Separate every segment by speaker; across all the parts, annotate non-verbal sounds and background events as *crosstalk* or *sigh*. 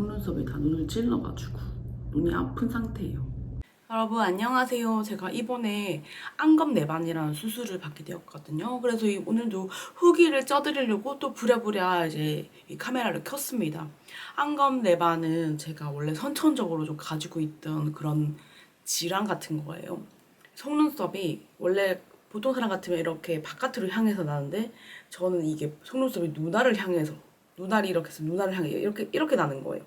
Speaker 1: 속눈썹이 다 눈을 찔러가지고 눈이 아픈 상태예요. 여러분 안녕하세요. 제가 이번에 안검 내반이라는 수술을 받게 되었거든요. 그래서 이- 오늘도 후기를 쪄드리려고 또 부랴부랴 이제 이 카메라를 켰습니다. 안검 내반은 제가 원래 선천적으로 좀 가지고 있던 그런 질환 같은 거예요. 속눈썹이 원래 보통 사람 같으면 이렇게 바깥으로 향해서 나는데 저는 이게 속눈썹이 눈알을 향해서 눈알이 이렇게 해서 눈알을 향해 이렇게 이렇게 나는 거예요.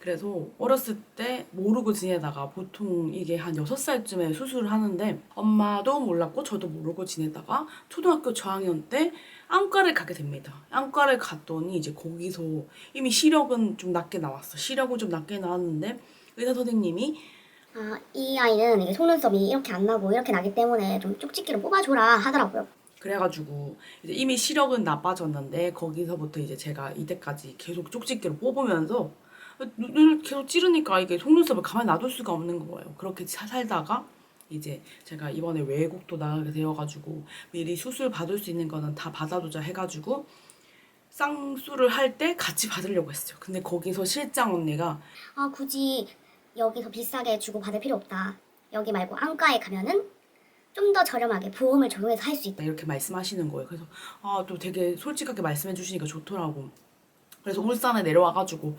Speaker 1: 그래서 어렸을 때 모르고 지내다가 보통 이게 한 6살쯤에 수술을 하는데 엄마도 몰랐고 저도 모르고 지내다가 초등학교 저학년 때 안과를 가게 됩니다. 안과를 갔더니 이제 거기서 이미 시력은 좀 낮게 나왔어. 시력은 좀 낮게 나왔는데 의사 선생님이
Speaker 2: 아, 이 아이는 속눈썹이 이렇게 안 나고 이렇게 나기 때문에 좀 쪽집기로 뽑아줘라 하더라고요.
Speaker 1: 그래가지고 이제 이미 시력은 나빠졌는데 거기서부터 이제 제가 이때까지 계속 쪽집게로 뽑으면서 눈을 계속 찌르니까 이게 속눈썹을 가만히 놔둘 수가 없는 거예요. 그렇게 사- 살다가 이제 제가 이번에 외국도 나가게 되어가지고 미리 수술 받을 수 있는 거는 다 받아두자 해가지고 쌍수를 할 때 같이 받으려고 했어요. 근데 거기서 실장 언니가
Speaker 2: 아, 굳이 여기서 비싸게 주고 받을 필요 없다. 여기 말고 안과에 가면은 좀 더 저렴하게 보험을 적용해서 할 수 있다.
Speaker 1: 이렇게 말씀하시는 거예요. 그래서 아 또 되게 솔직하게 말씀해 주시니까 좋더라고. 그래서 울산에 내려와가지고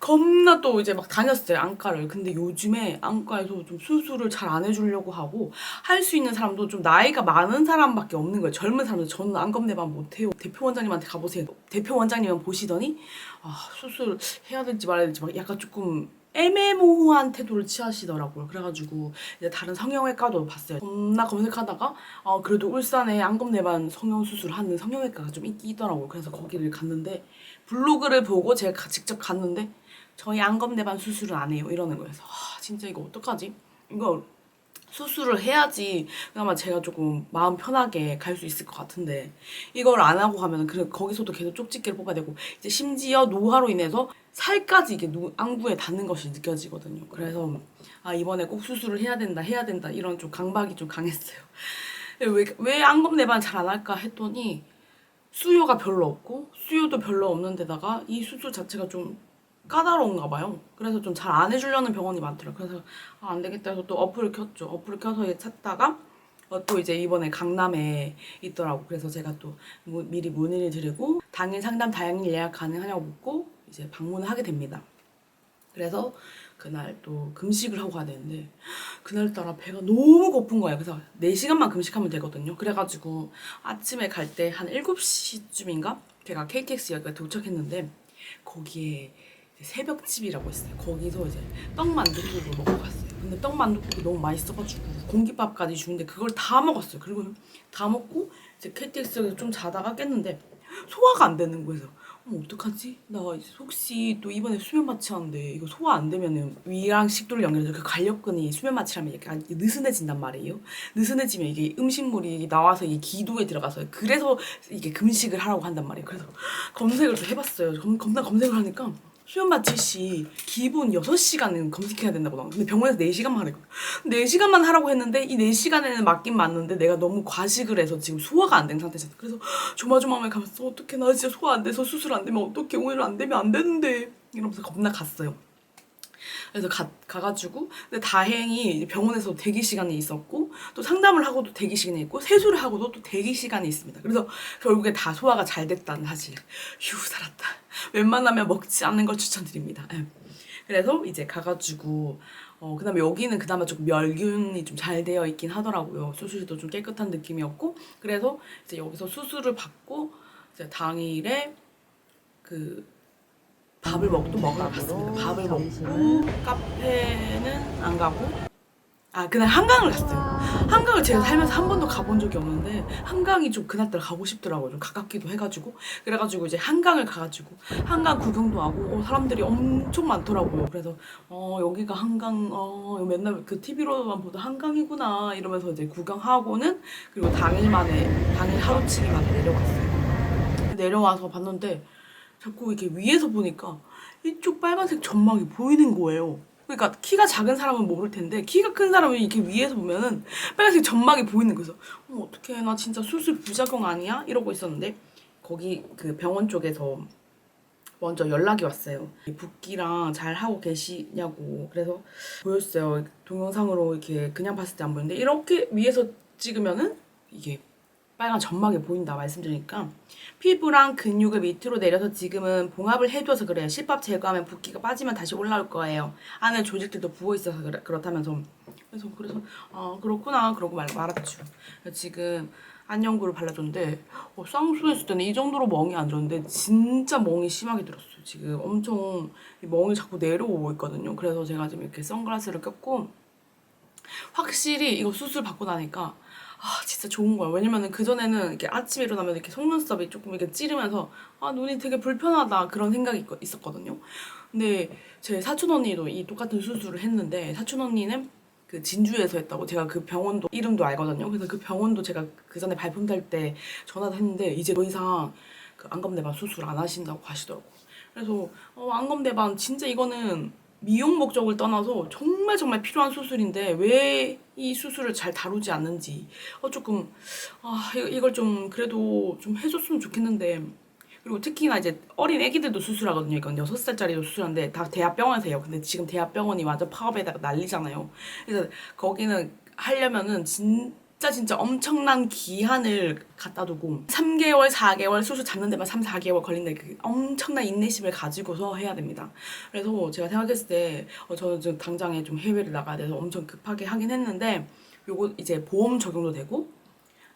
Speaker 1: 겁나 또 이제 막 다녔어요 안과를. 근데 요즘에 안과에서 좀 수술을 잘 안 해주려고 하고 할 수 있는 사람도 좀 나이가 많은 사람밖에 없는 거예요. 젊은 사람들 저는 안검내만 못해요. 대표 원장님한테 가보세요. 대표 원장님은 보시더니 아 수술 해야 될지 말아야 될지 막 약간 조금 애매모호한 태도를 취하시더라고요. 그래가지고 이제 다른 성형외과도 봤어요. 겁나 검색하다가 어, 그래도 울산에 안검내반 성형수술 하는 성형외과가 좀 있, 있더라고요. 그래서 거기를 갔는데 블로그를 보고 제가 가- 직접 갔는데 저희 안검내반 수술은 안 해요. 이러는 거예요. 그래서 아, 진짜 이거 어떡하지? 이거 수술을 해야지 그나마 제가 조금 마음 편하게 갈 수 있을 것 같은데 이걸 안 하고 가면 그 거기서도 계속 쪽집게를 뽑아야 되고 이제 심지어 노화로 인해서 살까지 이게 누, 안구에 닿는 것이 느껴지거든요. 그래서 아 이번에 꼭 수술을 해야 된다 해야 된다 이런 좀 강박이 좀 강했어요. *laughs* 왜, 왜 안검 내반 잘 안 할까 했더니 수요가 별로 없고 수요도 별로 없는 데다가 이 수술 자체가 좀 까다로운가 봐요. 그래서 좀 잘 안 해주려는 병원이 많더라고요. 그래서 아, 안 되겠다 해서 또 어플을 켰죠. 어플을 켜서 찾다가 어, 또 이제 이번에 강남에 있더라고. 그래서 제가 또 무- 미리 문의를 드리고 당일 상담 당일 예약 가능하냐고 묻고 이제 방문을 하게 됩니다. 그래서 그날 또 금식을 하고 가야 되는데 그날따라 배가 너무 고픈 거예요. 그래서 4시간만 금식하면 되거든요. 그래가지고 아침에 갈 때 한 7시쯤인가 제가 KTX역에 도착했는데 거기에 새벽집이라고 있어요. 거기서 이제 떡만둣국을 먹고 갔어요. 근데 떡만둣국이 너무 맛있어가지고 공깃밥까지 주는데 그걸 다 먹었어요. 그리고 다 먹고 이제 KTX역에서 좀 자다가 깼는데 소화가 안 되는 거예요. 어머 어떡하지? 나 혹시 또 이번에 수면 마취하는데 이거 소화 안 되면은 위랑 식도를 연결해서 그 관력근이 수면 마취하면 약간 느슨해진단 말이에요. 느슨해지면 이게 음식물이 나와서 이게 기도에 들어가서 그래서 이게 금식을 하라고 한단 말이에요. 그래서 검색을 좀 해봤어요. 검, 겁나 검색을 하니까 수면 마취 시 기본 6시간은 검색해야 된다고 나와. 근데 병원에서 4시간만 하래요. 4시간만 하라고 했는데 이 4시간에는 맞긴 맞는데 내가 너무 과식을 해서 지금 소화가 안 된 상태잖아. 그래서 조마조마하게 가면서 어떡해 나 진짜 소화 안 돼서 수술 안 되면 어떡해 오늘 안 되면 안 되는데 이러면서 겁나 갔어요. 그래서 가, 가가지고 근데 다행히 병원에서 대기 시간이 있었고 또 상담을 하고도 대기 시간이 있고 세수를 하고도 또 대기 시간이 있습니다. 그래서 결국에 다 소화가 잘 됐다는 사실. 휴 살았다. 웬만하면 먹지 않는 걸 추천드립니다. 예. 그래서 이제 가가지고 어 그 다음에 여기는 그나마 조금 멸균이 좀 잘 되어 있긴 하더라고요. 수술도 좀 깨끗한 느낌이었고 그래서 이제 여기서 수술을 받고 이제 당일에 그 밥을 먹, 또 먹으러 갔습니다. 밥을 먹고 카페는 안 가고 아 그날 한강을 갔어요. 한강을 제가 살면서 한 번도 가본 적이 없는데 한강이 좀 그날따라 가고 싶더라고요. 좀 가깝기도 해가지고 그래가지고 이제 한강을 가가지고 한강 구경도 하고 어, 사람들이 엄청 많더라고요. 그래서 어 여기가 한강 어 맨날 그 TV로만 보던 한강이구나 이러면서 이제 구경하고는 그리고 당일만에 당일 하루치기 만에 내려갔어요. 내려와서 봤는데 자꾸 이렇게 위에서 보니까 이쪽 빨간색 점막이 보이는 거예요. 그러니까 키가 작은 사람은 모를 텐데 키가 큰 사람은 이렇게 위에서 보면은 빨간색 점막이 보이는 거죠. 어, 어떡해 나 진짜 수술 부작용 아니야? 이러고 있었는데 거기 그 병원 쪽에서 먼저 연락이 왔어요. 붓기랑 잘 하고 계시냐고. 그래서 보였어요. 동영상으로 이렇게 그냥 봤을 때 안 보이는데 이렇게 위에서 찍으면은 이게 빨간 점막이 보인다 말씀드리니까 피부랑 근육을 밑으로 내려서 지금은 봉합을 해줘서 그래요. 실밥 제거하면 붓기가 빠지면 다시 올라올 거예요. 안에 조직들도 부어 있어서 그래, 그렇다면서 그래서 그래서 아 그렇구나 그러고 말, 말았죠. 지금 안연구를 발라줬는데 어, 쌍수했을 때는 이 정도로 멍이 안 졌는데 진짜 멍이 심하게 들었어요. 지금 엄청 이 멍이 자꾸 내려오고 있거든요. 그래서 제가 지금 이렇게 선글라스를 꼈고 확실히 이거 수술 받고 나니까 아 진짜 좋은 거야. 왜냐면은 그 전에는 이렇게 아침에 일어나면 이렇게 속눈썹이 조금 이렇게 찌르면서 아 눈이 되게 불편하다 그런 생각이 있- 있었거든요. 근데 제 사촌 언니도 이 똑같은 수술을 했는데 사촌 언니는 그 진주에서 했다고 제가 그 병원도 이름도 알거든요. 그래서 그 병원도 제가 그 전에 발품 달 때 전화를 했는데 이제 더 이상 그 안검내반 수술 안 하신다고 하시더라고. 그래서 어, 안검내반 진짜 이거는 미용 목적을 떠나서 정말 정말 필요한 수술인데 왜 이 수술을 잘 다루지 않는지 어 조금 아 이- 이걸 좀 그래도 좀 해줬으면 좋겠는데 그리고 특히나 이제 어린 애기들도 수술하거든요. 이건 6살짜리도 수술하는데 다 대학병원에서 해요. 근데 지금 대학병원이 완전 파업에다가 난리잖아요. 그래서 거기는 하려면은 진짜 진짜 엄청난 기한을 갖다 두고 3개월, 4개월 수술 잡는 데만 3, 4개월 걸린다. 그 엄청난 인내심을 가지고서 해야 됩니다. 그래서 제가 생각했을 때 어, 저는 지금 당장에 좀 해외를 나가야 돼서 엄청 급하게 하긴 했는데 요거 이제 보험 적용도 되고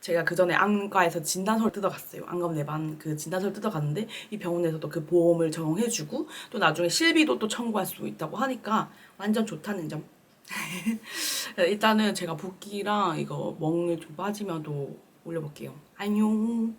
Speaker 1: 제가 그 전에 안과에서 진단서를 뜯어갔어요. 안검내반 그 진단서를 뜯어갔는데 이 병원에서도 그 보험을 적용해주고 또 나중에 실비도 또 청구할 수 있다고 하니까 완전 좋다는 점. *laughs* 일단은 제가 붓기랑 이거 멍을 좀 빠지면 또 올려볼게요. 안녕.